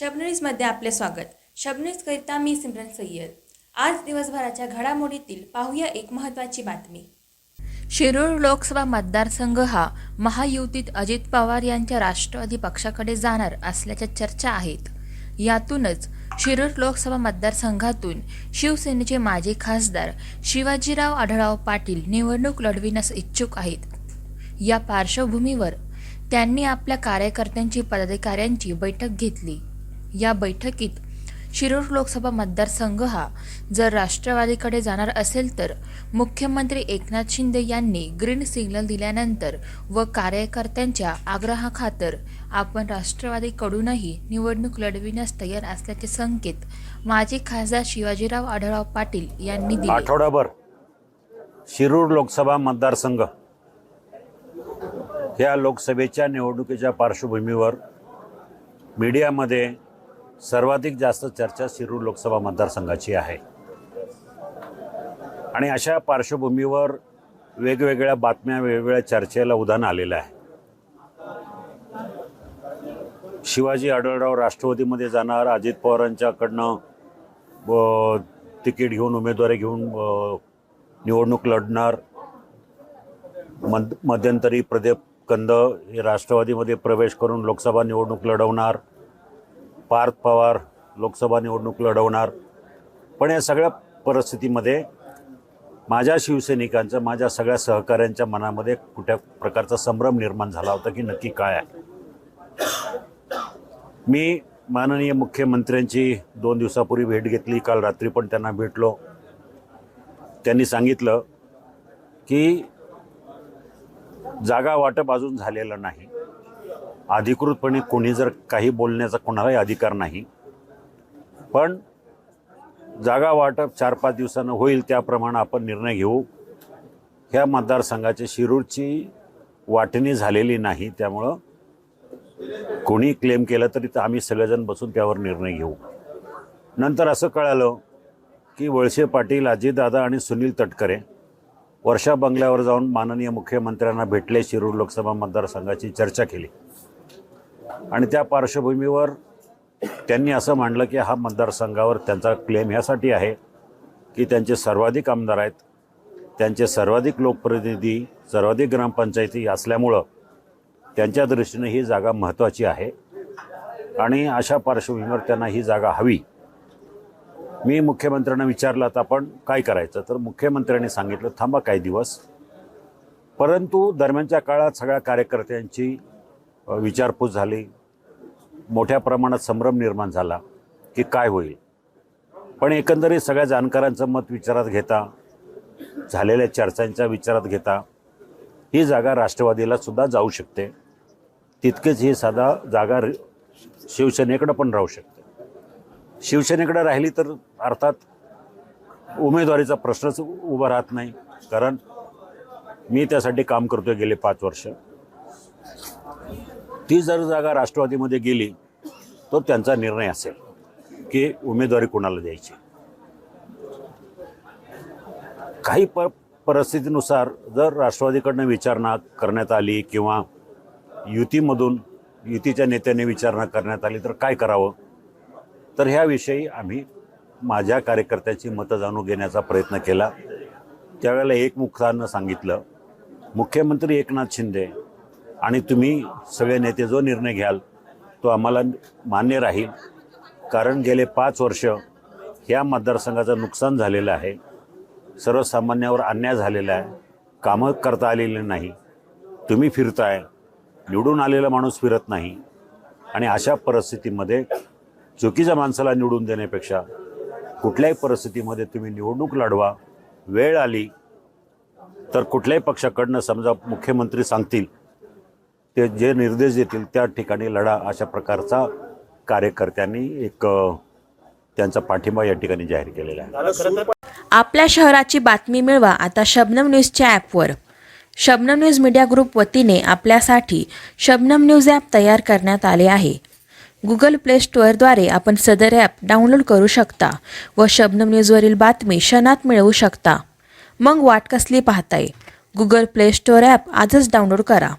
शबनीजमध्ये आपले स्वागत. शबन्यूजकरिता मी सिमरन सय्यद. आज दिवसभराच्या घडामोडीतील पाहूया एक महत्त्वाची बातमी. शिरूर लोकसभा मतदारसंघ हा महायुतीत अजित पवार यांच्या राष्ट्रवादी पक्षाकडे जाणार असल्याच्या चर्चा आहेत. यातूनच शिरूर लोकसभा मतदारसंघातून शिवसेनेचे माजी खासदार शिवाजीराव आढळराव पाटील निवडणूक लढविण्यास इच्छुक आहेत. या पार्श्वभूमीवर त्यांनी आपल्या कार्यकर्त्यांची पदाधिकाऱ्यांची बैठक घेतली. या बैठकीत शिरूर लोकसभा मतदारसंघ हा जर राष्ट्रवादीकडे जाणार असेल तर मुख्यमंत्री एकनाथ शिंदे यांनी ग्रीन सिग्नल दिल्यानंतर व कार्यकर्त्यांच्या आग्रहाखातर आपण राष्ट्रवादीकडूनही निवडणूक लढविण्यास तयार असल्याचे संकेत माजी खासदार शिवाजीराव आढळराव पाटील यांनी दिले. आठवडाभर शिरूर लोकसभा मतदारसंघ ह्या लोकसभेच्या निवडणुकीच्या पार्श्वभूमीवर मीडियामध्ये सर्वाधिक जास्त चर्चा शिरूर लोकसभा मतदारसंघाची आहे. आणि अशा पार्श्वभूमीवर वेगवेगळ्या बातम्या वेगवेगळ्या चर्चेला उधाण आलेलं आहे. शिवाजी आढळराव राष्ट्रवादीमध्ये जाणार अजित पवारांच्याकडनं तिकीट घेऊन उमेदवारी घेऊन निवडणूक लढणार. मध्यंतरी प्रदीप कंद हे राष्ट्रवादीमध्ये प्रवेश करून लोकसभा निवडणूक लढवणार. पार्थ पवार लोकसभा निवडणूक लढवणार. पण या सगळ्या परिस्थितीमध्ये माझ्या शिवसैनिकांचं माझ्या सगळ्या सहकाऱ्यांच्या मनामध्ये कुठ्या प्रकारचा संभ्रम निर्माण झाला होता की नक्की काय आहे? मी माननीय मुख्यमंत्र्यांची दोन दिवसापूर्वी भेट घेतली काल रात्री पण त्यांना भेटलो. त्यांनी सांगितलं की जागा वाटप अजून झालेलं नाही. अधिकृतपणे कोणी जर काही बोलण्याचा कोणालाही अधिकार नाही पण जागा वाटप चार पाच दिवसानं होईल त्याप्रमाणे आपण निर्णय घेऊ. ह्या मतदारसंघाची शिरूरची वाटणी झालेली नाही त्यामुळं कोणी क्लेम केलं तरी तर आम्ही सगळेजण बसून त्यावर निर्णय घेऊ. नंतर असं कळालं की वळसे पाटील अजितदादा आणि सुनील तटकरे वर्षा बंगल्यावर जाऊन माननीय मुख्यमंत्र्यांना भेटले शिरूर लोकसभा मतदारसंघाची चर्चा केली. आणि त्या पार्श्वभूमीवर त्यांनी असं मांडलं की हा मतदारसंघावर त्यांचा क्लेम ह्यासाठी आहे की त्यांचे सर्वाधिक आमदार आहेत. त्यांचे सर्वाधिक लोकप्रतिनिधी सर्वाधिक ग्रामपंचायती असल्यामुळं त्यांच्या दृष्टीने ही जागा महत्त्वाची आहे. आणि अशा पार्श्वभूमीवर त्यांना ही जागा हवी. मी मुख्यमंत्र्यांना विचारलं तर आपण काय करायचं? तर मुख्यमंत्र्यांनी सांगितलं थांबा काही दिवस. परंतु दरम्यानच्या काळात सगळ्या कार्यकर्त्यांची विचारपूस झाली. मोठ्या प्रमाणात संभ्रम निर्माण झाला की काय होईल. पण एकंदरीत सगळ्या जाणकारांचं मत विचारात घेता झालेल्या चर्चांच्या विचारात घेता ही जागा राष्ट्रवादीला सुद्धा जाऊ शकते. तितकेच ही साधा जागा रि- शिवसेनेकडं पण राहू शकते. शिवसेनेकडं राहिली तर अर्थात उमेदवारीचा प्रश्नच उभा राहत नाही. कारण मी त्यासाठी काम करतोय गेले पाच वर्ष. ती जर जागा राष्ट्रवादीमध्ये गेली तो त्यांचा निर्णय असेल की उमेदवारी कोणाला द्यायची. काही प परिस्थितीनुसार जर राष्ट्रवादीकडनं विचारणा करण्यात आली किंवा युतीमधून युतीच्या नेत्याने विचारणा करण्यात आली तर काय करावं? तर ह्याविषयी आम्ही माझ्या कार्यकर्त्याची मतं जाणून घेण्याचा प्रयत्न केला. त्यावेळेला एकमुखानं सांगितलं मुख्यमंत्री एकनाथ शिंदे आणि तुम्ही सगळे नेते जो निर्णय घ्याल तो आम्हाला मान्य राहील. कारण गेले पाच वर्ष ह्या मतदारसंघाचं नुकसान झालेलं आहे. सर्वसामान्यावर अन्याय झालेला आहे. कामं करता आलेली नाही. तुम्ही फिरताय. निवडून आलेला माणूस फिरत नाही. आणि अशा परिस्थितीमध्ये चुकीच्या माणसाला निवडून देण्यापेक्षा कुठल्याही परिस्थितीमध्ये तुम्ही निवडणूक लढवा. वेळ आली तर कुठल्याही पक्षाकडनं समजा मुख्यमंत्री सांगतील ते जे निर्देश देतील त्या ठिकाणी लढा अशा प्रकारचा कार्यकर्त्यांनी एक त्यांचा पाठिंबा या ठिकाणी जाहीर केलेला आहे. आपल्या शहराची बातमी मिळवा आता शबनम न्यूजच्या ॲपवर. शबनम न्यूज मीडिया ग्रुप वतीने आपल्यासाठी शबनम न्यूज ॲप तयार करण्यात आले आहे. गुगल प्ले स्टोअरद्वारे आपण सदर ॲप डाउनलोड करू शकता व शबनम न्यूजवरील बातमी क्षणात मिळवू शकता. मग वाट कसली पाहताय? गुगल प्ले स्टोअर ॲप आजच डाउनलोड करा.